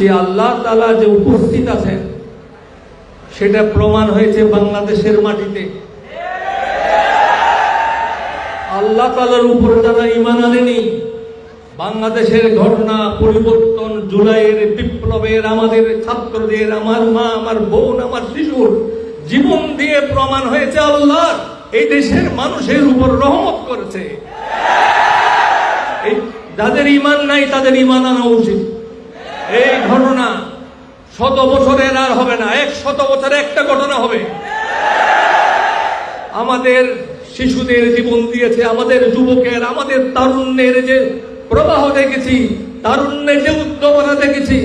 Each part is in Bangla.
যে আল্লাহ তালা যে উপস্থিত আছেন, সেটা প্রমাণ হয়েছে বাংলাদেশের মাটিতে। আল্লাহ তালার উপর যারা ইমান আনেনি, বাংলাদেশের ঘটনা পরিবর্তন জুলাইয়ের বিপ্লবের, আমাদের ছাত্রদের, আমার মা, আমার বোন, আমার শিশুর জীবন দিয়ে প্রমাণ হয়েছে আল্লাহ এই দেশের মানুষের উপর রহমত করেছে। যাদের ইমান নাই, তাদের ইমান আনা উচিত। এই ঘটনা শত বছরের আর হবে না, এক শত বছরে একটা ঘটনা হবে। আমাদের শিশুদের জীবন দিয়েছে, আমাদের যুবকের, আমাদের তারুণ্যের যে প্রবাহ দেখেছি, তারুণ্যের যে উদ্যমতা দেখেছি,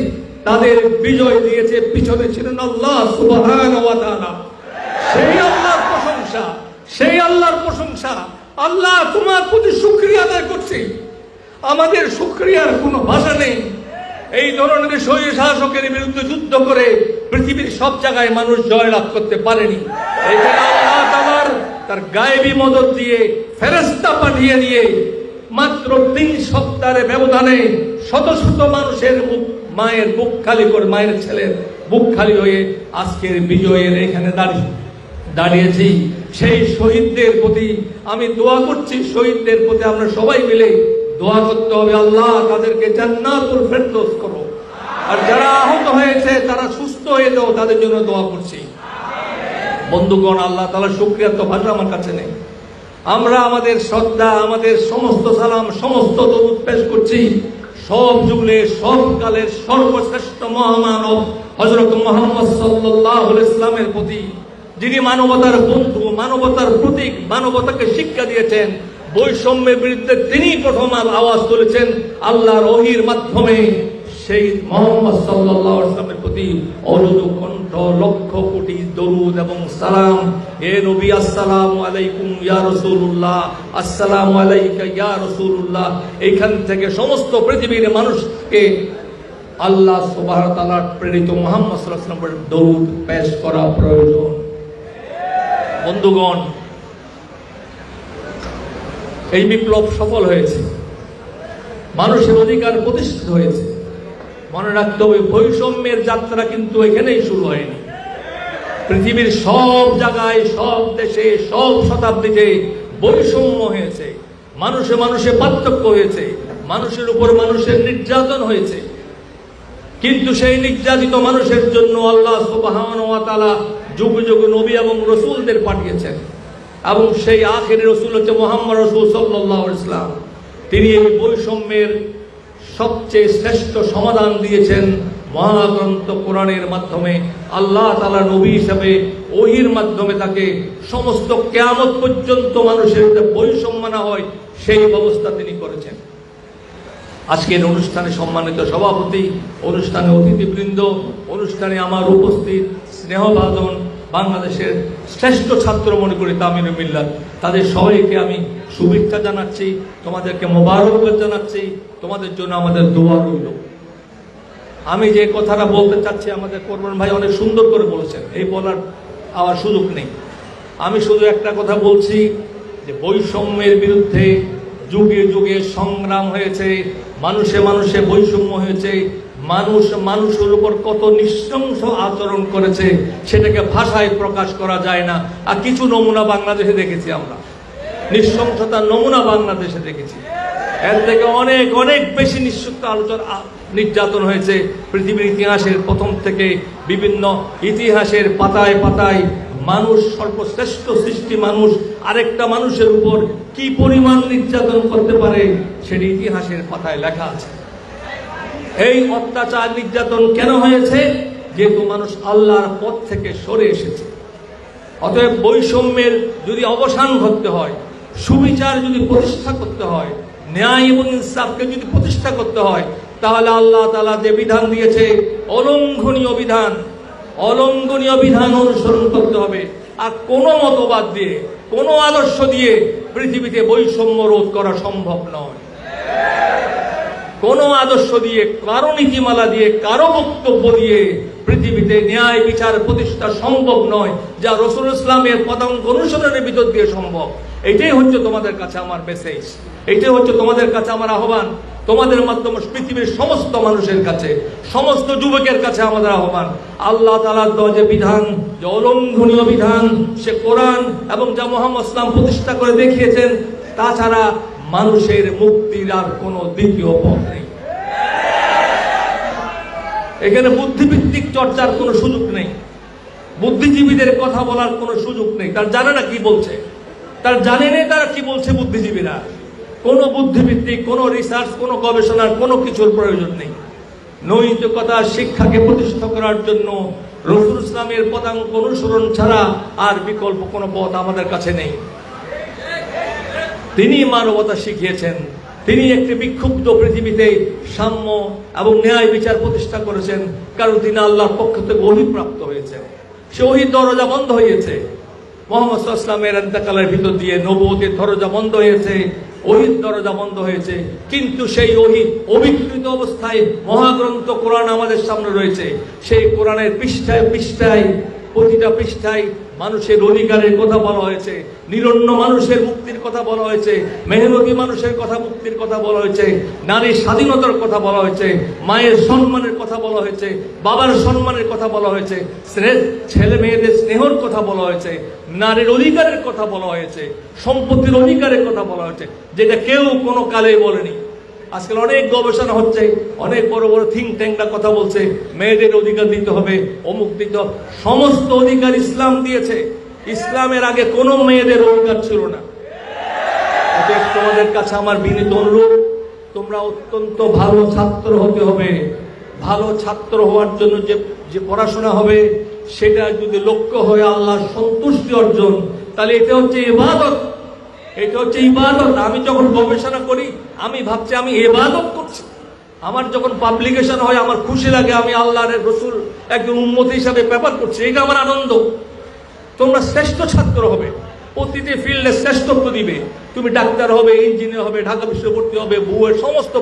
তাদের বিজয় দিয়েছে পিছনে ছিলেন আল্লাহ সেই আল্লাহর প্রশংসা, সেই আল্লাহর প্রশংসা। আল্লাহ তোমার প্রতি শুকরিয়া আদায় করছি। আমাদের শুকরিয়ার কোনো ভাষা নেই। এই ধরনের শৈল শাসকের বিরুদ্ধে যুদ্ধ করে পৃথিবীর সব জায়গায় মানুষ জয়লাভ করতে পারেনি। তার গায়েবী মদত দিয়ে ফেরেস্তা পাঠিয়ে দিয়ে মাত্র তিন সপ্তাহের ব্যবধানে শত শত মানুষের মায়ের বুক খালি করে, মায়ের ছেলের বুক খালি হয়ে আজকের বিজয়ের এখানে দাঁড়িয়ে, দাঁড়িয়েছি। সেই শহীদদের প্রতি আমি দোয়া করছি, শহীদদের প্রতি আমরা সবাই মিলে দোয়া করতে হবে আল্লাহ, তাদেরকে জান্নাতুল ফেরদৌস করো। আর যারা আহত হয়েছে, তারা সুস্থ হয়ে যাও, তাদের জন্য দোয়া করছি। বন্ধুগণ, আল্লাহ তালা শুক্রিয়া তো ভাষা আমার কাছে নেই। আমরা আমাদের শ্রদ্ধা, আমাদের সমস্ত সালাম, সমস্ত দরুদ পেশ করছি। সব যুগলে, সব কালের সর্বশ্রেষ্ঠ মহামানব হজরত মোহাম্মদ সাল্লাহ ইসলামের প্রতি, যিনি মানবতার বন্ধু, মানবতার প্রতীক, মানবতাকে শিক্ষা দিয়েছেন বৈষম্যের বিরুদ্ধে তিনি প্রথম আওয়াজ তুলেছেন আল্লাহর রহির মাধ্যমে সেই মোহাম্মদ আলাইহি প্রতি অরুদ কণ্ঠ, লক্ষ কোটি দরুদ এবং সালাম। এ নবী, আসসালামু আলাইকুম ইয়া রাসূলুল্লাহ, আসসালাম আলাইকা ইয়া রাসূলুল্লাহ। এইখান থেকে সমস্ত পৃথিবীর মানুষকে আল্লাহ ওয়া প্রেরিত মুহাম্মদ ওয়াসাল্লামের দরুদ পেশ করা প্রয়োজন। বন্ধুগণ এই বিপ্লব সফল হয়েছে। মানুষের অধিকার প্রতিষ্ঠিত হয়েছে। মনে রাখতে হবে, বৈষম্যের যাত্রা কিন্তু এখানেই শুরু হয়নি। পৃথিবীর সব জায়গায়, সব দেশে, সব শতাব্দীতে বৈষম্য হয়েছে। মানুষে মানুষে পার্থক্য হয়েছে। মানুষের উপর মানুষের নির্যাতন হয়েছে। কিন্তু সেই নির্যাতিত মানুষের জন্য আল্লাহ তাআলা যুগ যুগ নবী এবং রসুলদের পাঠিয়েছেন। এবং সেই আখের রসুল হচ্ছে মোহাম্মদ রসুল সাল্লাহ ইসলাম তিনি এই বৈষম্যের সবচেয়ে শ্রেষ্ঠ সমাধান দিয়েছেন মহাগ্রন্থ কোরআনের মাধ্যমে। আল্লাহ তালা নবী হিসাবে ওহির মাধ্যমে তাকে সমস্ত কেয়ামত পর্যন্ত মানুষের বৈষম্য না হয়, সেই ব্যবস্থা তিনি করেছেন। আজকের অনুষ্ঠানে সম্মানিত সভাপতি, অনুষ্ঠানে অতিথিবৃন্দ, অনুষ্ঠানে আমার উপস্থিত স্নেহভাজন বাংলাদেশের শ্রেষ্ঠ ছাত্র মনে করি তামিল মিল্লাত তাদের সবাইকে আমি শুভেচ্ছা জানাচ্ছি, তোমাদেরকে মোবারকবাদ জানাচ্ছি, তোমাদের জন্য আমাদের দোয়া রইল। আমি যে কথাটা বলতে চাচ্ছি, আমাদের করবেন ভাই অনেক সুন্দর করে বলেছেন, এই বলার আবার সুযোগ নেই। আমি শুধু একটা কথা বলছি যে বৈষম্যের বিরুদ্ধে যুগে যুগে সংগ্রাম হয়েছে, মানুষে মানুষে বৈষম্য হয়েছে মানুষ মানুষের উপর কত নৃশংস আচরণ করেছে, সেটাকে ভাষায় প্রকাশ করা যায় না। আর কিছু নমুনা বাংলাদেশে দেখেছি আমরা। নৃশংসতার নমুনা বাংলাদেশে দেখেছি। এর থেকে অনেক অনেক বেশি নিঃসুক্ত আলোচনা নির্যাতন হয়েছে পৃথিবীর ইতিহাসের প্রথম থেকে বিভিন্ন ইতিহাসের পাতায় পাতায়। মানুষ, সর্বশ্রেষ্ঠ সৃষ্টি মানুষ, আরেকটা মানুষের উপর কি পরিমাণ নির্যাতন করতে পারে, সেটি ইতিহাসের পাতায় লেখা আছে। এই অত্যাচার নির্যাতন কেন হয়েছে? যেহেতু মানুষ আল্লাহর পথ থেকে সরে এসেছে। অতএব বৈষম্যের যদি অবসান ঘটতে হয়, সুবিচার যদি প্রতিষ্ঠা করতে হয়, ন্যায় এবং ইনসাফকে যদি প্রতিষ্ঠা করতে হয়, তাহলে আল্লাহ তালা যে বিধান দিয়েছে, অলঙ্ঘনীয় বিধান অলঙ্ঘনীয় বিধান অনুসরণ করতে হবে। আর কোনো মতবাদ দিয়ে, কোনো আদর্শ দিয়ে পৃথিবীতে বৈষম্য রোধ করা সম্ভব নয়। কোন আদর্শ দিয়ে, কারও নীতিমালা দিয়ে, কারও বক্তব্য দিয়ে পৃথিবীতে ন্যায় বিচার প্রতিষ্ঠা সম্ভব নয়, যা রসুল ইসলামের পদাঙ্ক অনুসরণের ভিতর দিয়ে সম্ভব। এটাই হচ্ছে তোমাদের কাছে আমার মেসেজ এটাই হচ্ছে তোমাদের কাছে আমার আহ্বান। তোমাদের মাধ্যমে পৃথিবীর সমস্ত মানুষের কাছে, সমস্ত যুবকের কাছে আমাদের আহ্বান। আল্লাহ তালার যে বিধান, যে অলঙ্ঘনীয় বিধান, সে কোরআন এবং যা মোহাম্মদ ইসলাম প্রতিষ্ঠা করে দেখিয়েছেন, তাছাড়া মানুষের মুক্তির আর কোনো দ্বিতীয় পথ নেই। এখানে বুদ্ধিভিত্তিক চর্চার কোনো সুযোগ নেই। বুদ্ধিজীবীদের কথা বলার কোনো সুযোগ নেই। তার জানে না কি বলছে? তার জানে না তারা কি বলছে বুদ্ধিজীবীরা। কোনো বুদ্ধিভিত্তিক কোনো রিসার্চ কোনো গবেষণার কোনো কিছুর প্রয়োজন নেই। নৈতিকতা শিক্ষাকে প্রতিষ্ঠা করার জন্য রসুল ইসলামের পদাঙ্ক অনুসরণ ছাড়া আর বিকল্প কোনো পথ আমাদের কাছে নেই। তিনি মানবতা শিখিয়েছেন। তিনি একটি বিক্ষুব্ধ পৃথিবীতে সাম্য এবং ন্যায় বিচার প্রতিষ্ঠা করেছেন, কারণ তিনি আল্লাহর পক্ষ থেকে অভিপ্রাপ্ত হয়েছেন। সে দরজা বন্ধ হয়েছে। মোহাম্মদ ইসলামের এন্তাকালের ভিতর দিয়ে নবতের দরজা বন্ধ হয়েছে ওহির দরজা বন্ধ হয়েছে। কিন্তু সেই ওহি অবিকৃত অবস্থায় মহাগ্রন্থ কোরআন আমাদের সামনে রয়েছে। সেই কোরআনের পৃষ্ঠায় পৃষ্ঠায়, প্রতিটা পৃষ্ঠায় মানুষের অধিকারের কথা বলা হয়েছে, নিরন্ন মানুষের মুক্তির কথা বলা হয়েছে, মেহনতি মানুষের কথা মুক্তির কথা বলা হয়েছে নারীর স্বাধীনতার কথা বলা হয়েছে, মায়ের সম্মানের কথা বলা হয়েছে, বাবার সম্মানের কথা বলা হয়েছে ছেলে মেয়েদের স্নেহর কথা বলা হয়েছে, নারীর অধিকারের কথা বলা হয়েছে, সম্পত্তির অধিকারের কথা বলা হয়েছে, যেটা কেউ কোনো কালে বলেনি। আজকাল অনেক গবেষণা হচ্ছে, অনেক বড় বড় থিঙ্ক ট্যাঙ্করা কথা বলছে, মেয়েদের অধিকার দিতে হবে, অমুক দিতে সমস্ত অধিকার ইসলাম দিয়েছে। ইসলামের আগে কোনো মেয়েদের অধিকার ছিল না। তোমাদের কাছে আমার বিনীত অনুরোধ, তোমরা অত্যন্ত ভালো ছাত্র হতে হবে। ভালো ছাত্র হওয়ার জন্য যে যে পড়াশোনা হবে, সেটা যদি লক্ষ্য হয় আল্লাহ সন্তুষ্টি অর্জন, তাহলে এটা হচ্ছে ইবাদত। এটা হচ্ছে ইবাদত। আমি যখন গবেষণা করি, আমি ভাবছি, আমি ইবাদত করছি। আমার যখন পাবলিকেশন হয়, আমার খুশি লাগে, আমি আল্লাহর রসুল একজন উন্মতি হিসাবে পেপার করছি। এটা আমার আনন্দ। তোমরা শ্রেষ্ঠ ছাত্র হবে। প্রতিটি ফিল্ডে শ্রেষ্ঠত্ব দিবে। তুমি ডাক্তার হবে, ইঞ্জিনিয়ার হবে, ঢাকা বিশ্ববিদ্যালয়ে ভর্তি হবে বুয়ের সমস্ত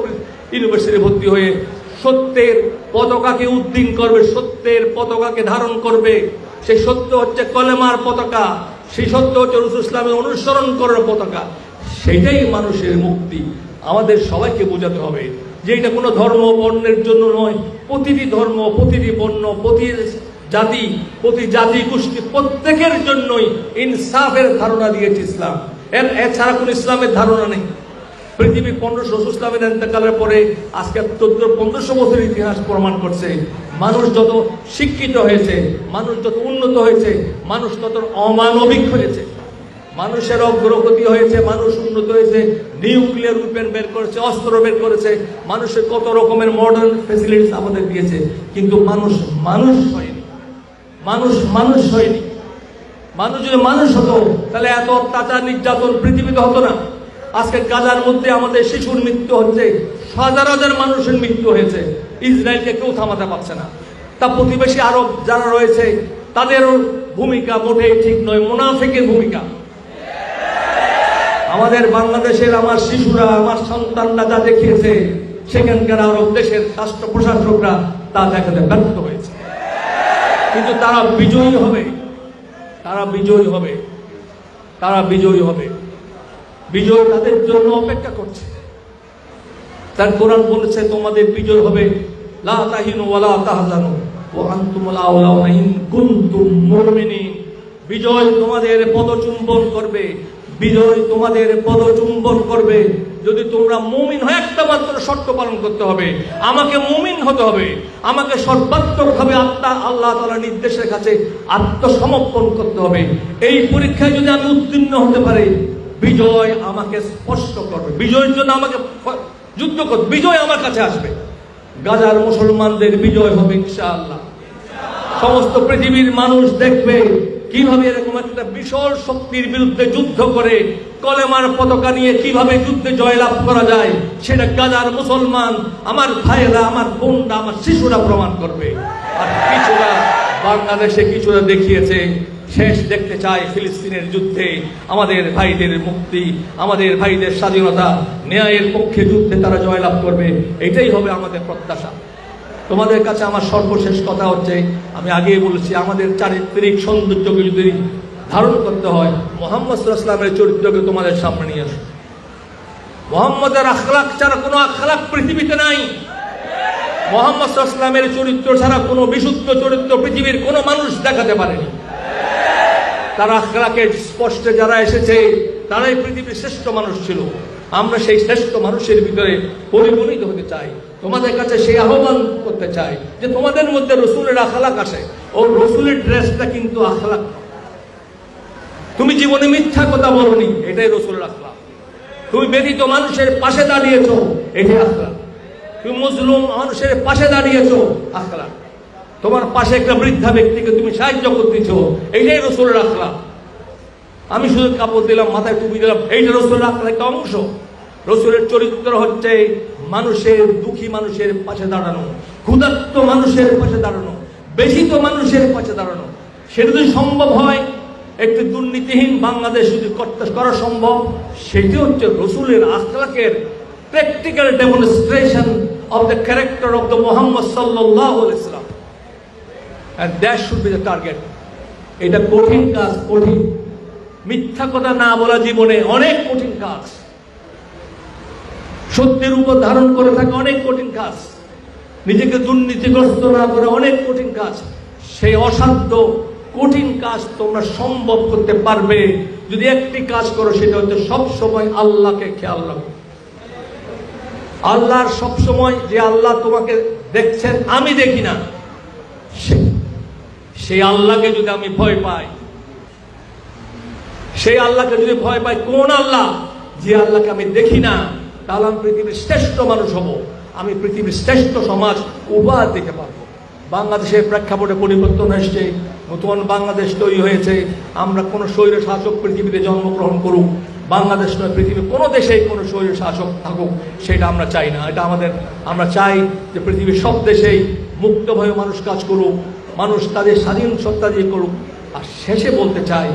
ইউনিভার্সিটি ভর্তি হয়ে সত্যের পতাকাকে উদ্দিন করবে, সত্যের পতাকাকে ধারণ করবে। সেই সত্য হচ্ছে কলেমার পতাকা। সেই সত্য হচ্ছে রসুল ইসলামের অনুসরণ করার পতাকা। সেটাই মানুষের মুক্তি। আমাদের সবাইকে বোঝাতে হবে যে এটা কোনো ধর্ম বর্ণের জন্য নয়। প্রতিটি ধর্ম, প্রতিটি বর্ণ, প্রতি জাতি প্রতি জাতি গোষ্ঠী প্রত্যেকের জন্যই ইনসাফের ধারণা দিয়েছে ইসলাম। এছাড়া কোন ইসলামের ধারণা নেই। পৃথিবী পনেরোশো ইসলামের এন্তকালের পরে আজকে চোদ্দ, পনেরোশো বছরের ইতিহাস প্রমাণ করছে, মানুষ যত শিক্ষিত হয়েছে, মানুষ যত উন্নত হয়েছে, মানুষ তত অমানবিক হয়েছে। মানুষের অগ্রগতি হয়েছে, মানুষ উন্নত হয়েছে, নিউক্লিয়ার উইপেন বের করেছে, অস্ত্র বের করেছে মানুষের কত রকমের মডার্ন ফেসিলিটিস আমাদের দিয়েছে, কিন্তু মানুষ মানুষ হয়নি। মানুষ মানুষ হয়নি। মানুষ যদি মানুষ হতো, তাহলে এত অত্যাচার, নির্যাতন পৃথিবীতে হতো না। আজকে গাজার মধ্যে আমাদের শিশুর মৃত্যু হচ্ছে, হাজার হাজার মানুষের মৃত্যু হয়েছে। ইসরায়েলকে কেউ থামাতে পারছে না। তা প্রতিবেশী আরব যারা রয়েছে, তাদেরও ভূমিকা মোটেই ঠিক নয়, মোনাফেকের ভূমিকা। আমাদের বাংলাদেশের আমার শিশুরা, আমার সন্তানরা যা দেখিয়েছে, সেখানকার আরব দেশের রাষ্ট্র প্রশাসকরা তা দেখাতে ব্যর্থ হয়েছে। কিন্তু তারা বিজয়ী হবে। তারা বিজয়ী হবে। তারা বিজয়ী হবে। বিজয় তাদের জন্য অপেক্ষা করছে। তার কোরআন বলেছে, তোমাদের বিজয় হবে বিজয় তোমাদের পদচুম্বন করবে, বিজয় তোমাদের পদচুম্বন করবে। যদি তোমরা মুমিন হয় একটা মাত্র শর্ত পালন করতে হবে, আমাকে মুমিন হতে হবে, আমাকে সর্বাত্মকভাবে আত্মা আল্লাহ তাআলার নির্দেশের কাছে আত্মসমর্পণ করতে হবে। এই পরীক্ষায় যদি আমি উত্তীর্ণ হতে পারি বিজয় আমাকে স্পষ্ট করবে। বিজয়ের জন্য আমাকে যুদ্ধ করবে বিজয় আমার কাছে আসবে। গাজার মুসলমানদের বিজয় হবে ইনশাআল্লাহ। সমস্ত পৃথিবীর মানুষ দেখবে কীভাবে এরকম একটা বিশাল শক্তির বিরুদ্ধে যুদ্ধ করে, কলেমার পতাকা নিয়ে কীভাবে যুদ্ধে জয়লাভ করা যায়, সেটা গাজার মুসলমান, আমার ভাইয়েরা, আমার বোনরা, আমার শিশুরা প্রমাণ করবে। আর কিছুটা বাংলাদেশে কিছুটা দেখিয়েছে শেষ দেখতে চায় ফিলিস্তিনের যুদ্ধে। আমাদের ভাইদের মুক্তি, আমাদের ভাইদের স্বাধীনতা, ন্যায়ের পক্ষে যুদ্ধে তারা জয়লাভ করবে, এটাই হবে আমাদের প্রত্যাশা। তোমাদের কাছে আমার সর্বশেষ কথা হচ্ছে, আমি আগেই বলেছি, আমাদের চারিত্রিক সৌন্দর্যকে যদি ধারণ করতে হয়। মোহাম্মদ ইসলামের চরিত্রকে তোমাদের সামনে নিয়ে আসো। মোহাম্মদের আখলাক ছাড়া কোনো আখলাক পৃথিবীতে নাই। মোহাম্মদ ইসলামের চরিত্র ছাড়া কোনো বিশুদ্ধ চরিত্র পৃথিবীর কোনো মানুষ দেখাতে পারেনি। স্পষ্টে যারা এসেছে, তারাই পৃথিবীর শ্রেষ্ঠ মানুষ ছিল। আমরা সেই শ্রেষ্ঠ মানুষের ভিতরে পরিগণিত হতে চাই। তোমাদের কাছে সেই আহ্বান করতে চাই যে তোমাদের মধ্যে রসুলের আখলাক আসে ও রসুলের ড্রেসটা কিন্তু আখলাক। তুমি জীবনে মিথ্যা কথা বলনি, এটাই রসুলের আখলাক। তুমি ব্যথিত মানুষের পাশে দাঁড়িয়েছ, এটাই আখলাক। তুমি মজলুম মানুষের পাশে দাঁড়িয়েছো, আখলাক। তোমার পাশে একটা বৃদ্ধা ব্যক্তিকে তুমি সাহায্য করতেছ, এইটাই রসুলের আখলাক। আমি শুধু কাপড় দিলাম, মাথায় টুপি দিলাম, এইটা রসুলের আখলাক একটা অংশ। রসুলের চরিত্র হচ্ছে মানুষের দুঃখী মানুষের পাশে দাঁড়ানো, ক্ষুধার্ত মানুষের পাশে দাঁড়ানো, বেশিত মানুষের পাশে দাঁড়ানো। সেটা যদি সম্ভব হয়, একটি দুর্নীতিহীন বাংলাদেশ যদি করা সম্ভব, সেটি হচ্ছে রসুলের আখলাকের practical demonstration of the character of the Mohammad সাল্লাহ ইসলাম and that should be the target এটা কঠিন কাজ, কঠিন। মিথ্যা কথা না বলা জীবনে অনেক কঠিন কাজ। সত্যের উপর ধারণ করে থাকা অনেক কঠিন কাজ। নিজেকে দুর্নীতিগ্রস্ত না করে অনেক কঠিন কাজ। সেই অসাধ্য, কঠিন কাজ তোমরা সম্ভব করতে পারবে। যদি একটি কাজ করো, সেটা হচ্ছে সব সময় আল্লাহকে খেয়াল রাখো। আল্লাহর সব সময় যে আল্লাহ তোমাকে দেখছেন, আমি দেখি না। সে- সেই আল্লাহকে যদি আমি ভয় পাই, সেই আল্লাহকে যদি ভয় পাই, কোন আল্লাহ? যে আল্লাহকে আমি দেখি না, তাহলে আমি পৃথিবীর শ্রেষ্ঠ মানুষ হব। আমি পৃথিবীর শ্রেষ্ঠ সমাজ উপহার দিতে পারব বাংলাদেশের প্রেক্ষাপটে পরিবর্তন এসছে, নতুন বাংলাদেশ তৈরি হয়েছে। আমরা কোনো স্বৈর শাসক পৃথিবীতে জন্মগ্রহণ করুক। বাংলাদেশ নয়, পৃথিবীর কোনো দেশেই কোনো স্বৈর শাসক থাকুক, সেটা আমরা চাই না। এটা আমাদের, আমরা চাই যে পৃথিবীর সব দেশেই মুক্তভাবে মানুষ কাজ করুক মানুষ তাদের স্বাধীন সত্তা দিয়ে করুক, আর শেষে বলতে চাই,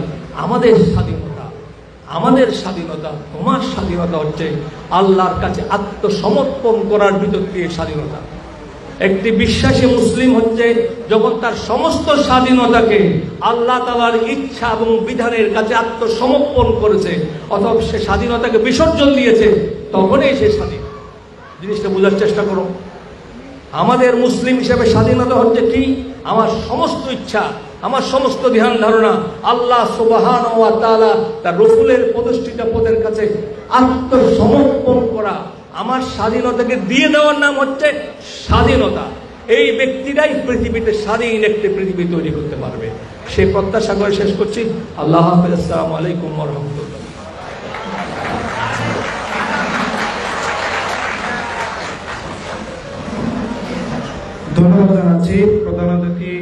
আমাদের স্বাধীনতা আমাদের স্বাধীনতা, তোমার স্বাধীনতা হচ্ছে আল্লাহর কাছে আত্মসমর্পণ করার ভিতর দিয়ে স্বাধীনতা। একটি বিশ্বাসী মুসলিম হচ্ছে যখন তার সমস্ত স্বাধীনতাকে আল্লাহ তালার ইচ্ছা এবং বিধানের কাছে আত্মসমর্পণ করেছে, অথবা সে স্বাধীনতাকে বিসর্জন দিয়েছে, তখনই সে স্বাধীন। জিনিসটা বোঝার চেষ্টা করো। আমাদের মুসলিম হিসেবে স্বাধীনতা হচ্ছে কি? আমার সমস্ত ইচ্ছা, আমার সমস্ত ধ্যান ধারণা আল্লাহ সুবাহান ওয়া তাআলা তার রসুলের প্রতিষ্ঠিত পদের কাছে আত্মসমর্পণ করা। আমার স্বাধীনতাকে দিয়ে দেওয়ার নাম হচ্ছে স্বাধীনতা। এই ব্যক্তিরাই পৃথিবীতে স্বাধীন একটি পৃথিবী তৈরি করতে পারবে। সেই প্রত্যাশা করে শেষ করছি। আল্লাহ হাফিজ। আসসালামু আলাইকুম রহমতুল্লাহ। ধন্যবাদ জানাচ্ছি। প্রধান অতিথি